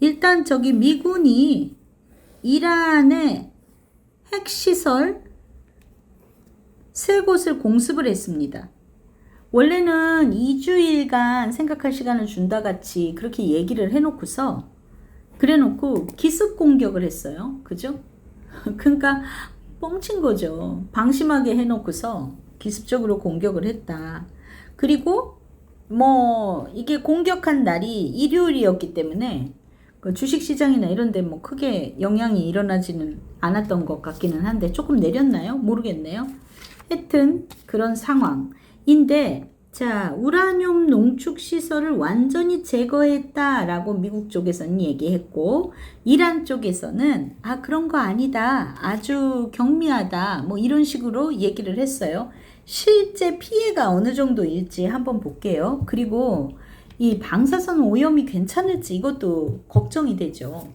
일단 저기 미군이 이란의 핵시설 세 곳을 공습을 했습니다. 원래는 2주일간 생각할 시간을 준다 같이 그렇게 얘기를 해놓고서 그래 놓고 기습 공격을 했어요. 그죠? 그러니까 뻥친 거죠. 방심하게 해놓고서 기습적으로 공격을 했다. 그리고 뭐 이게 공격한 날이 일요일이었기 때문에 그 주식시장이나 이런 데 뭐 크게 영향이 일어나지는 않았던 것 같기는 한데 조금 내렸나요? 모르겠네요. 하여튼 그런 상황인데 자 우라늄 농축 시설을 완전히 제거했다라고 미국 쪽에서는 얘기했고 이란 쪽에서는 아 그런 거 아니다 아주 경미하다 뭐 이런 식으로 얘기를 했어요 실제 피해가 어느 정도일지 한번 볼게요 그리고 이 방사선 오염이 괜찮을지 이것도 걱정이 되죠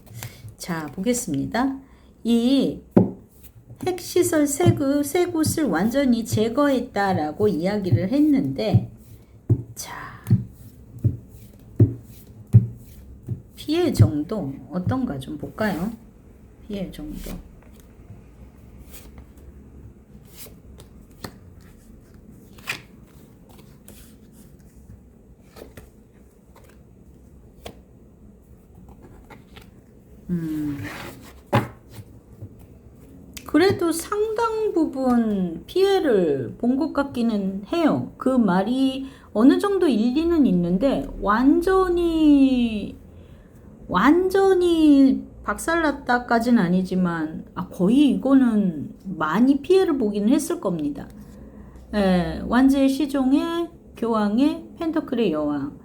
자 보겠습니다 이 핵시설 세, 그, 세 곳을 완전히 제거했다라고 이야기를 했는데, 자, 피해 정도 어떤가 좀 볼까요? 피해 정도. 그래도 상당 부분 피해를 본 것 같기는 해요. 그 말이 어느 정도 일리는 있는데 완전히 완전히 박살났다까지는 아니지만 아, 거의 이거는 많이 피해를 보기는 했을 겁니다. 예, 완제의 시종의 교황의 펜터클의 여왕.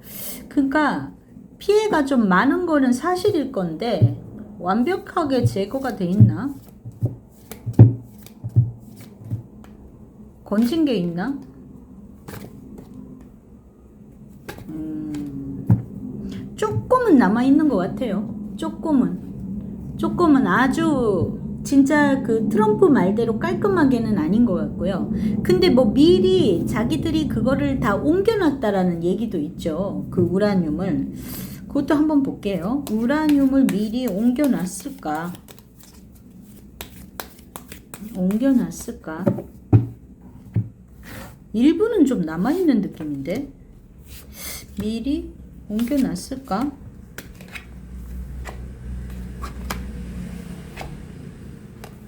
그러니까 피해가 좀 많은 거는 사실일 건데 완벽하게 제거가 돼 있나? 건진 게 있나? 음, 조금은 남아 있는 것 같아요. 조금은. 조금은 아주 진짜 그 트럼프 말대로 깔끔하게는 아닌 것 같고요. 근데 뭐 미리 자기들이 그거를 다 옮겨놨다라는 얘기도 있죠. 그 우라늄을. 그것도 한번 볼게요. 우라늄을 미리 옮겨놨을까? 옮겨놨을까? 일부는 좀 남아있는 느낌인데 미리 옮겨놨을까?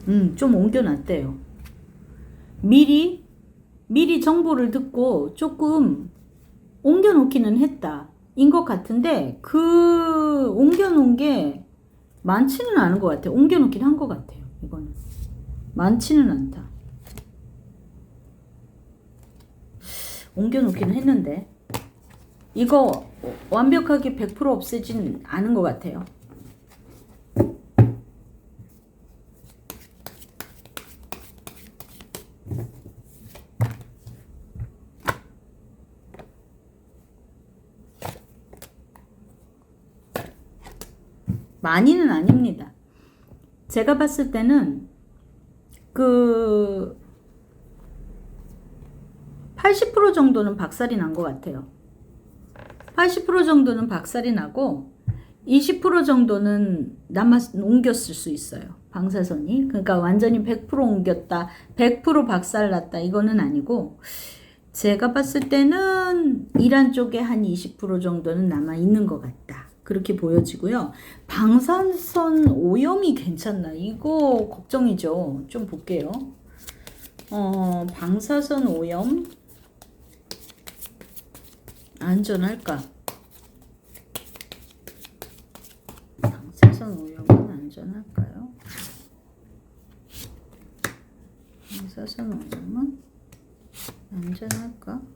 음, 좀 옮겨놨대요. 미리 미리 정보를 듣고 조금 옮겨놓기는 했다. 인 것 같은데 그 옮겨놓은 게 많지는 않은 것 같아요. 옮겨놓긴 한 것 같아요. 이거는 많지는 않다. 옮겨놓기는 했는데 이거 완벽하게 100% 없애진 않은 것 같아요. 많이는 아닙니다. 제가 봤을 때는 그 80% 정도는 박살이 난 것 같아요. 80% 정도는 박살이 나고 20% 정도는 남아 옮겼을 수 있어요. 방사선이. 그러니까 완전히 100% 옮겼다. 100% 박살 났다. 이거는 아니고 제가 봤을 때는 이란 쪽에 한 20% 정도는 남아 있는 것 같다. 그렇게 보여지고요. 방사선 오염이 괜찮나? 이거 걱정이죠. 좀 볼게요. 어, 방사선 오염 안전할까? 방사선 오염은 안전할까요? 방사선 오염은 안전할까?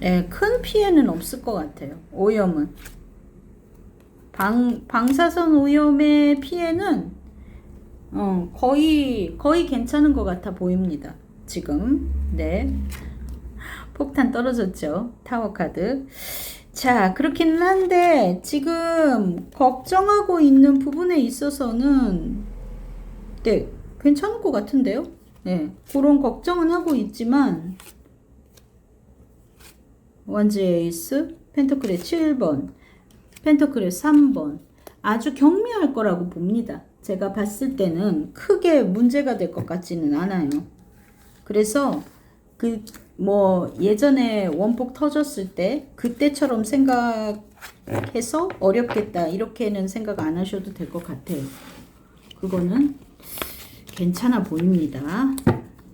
네, 큰 피해는 없을 것 같아요. 오염은. 방, 방사선 오염의 피해는 어, 거의 거의 괜찮은 것 같아 보입니다. 지금 네 폭탄 떨어졌죠 타워 카드. 자 그렇기는 한데 지금 걱정하고 있는 부분에 있어서는 네 괜찮을 것 같은데요. 네 그런 걱정은 하고 있지만 원지 에이스 펜터클의 7번 펜터클의 3번 아주 경미할 거라고 봅니다. 제가 봤을 때는 크게 문제가 될 것 같지는 않아요. 그래서 그 뭐 예전에 원폭 터졌을 때 그때처럼 생각해서 어렵겠다 이렇게는 생각 안 하셔도 될 것 같아요. 그거는 괜찮아 보입니다.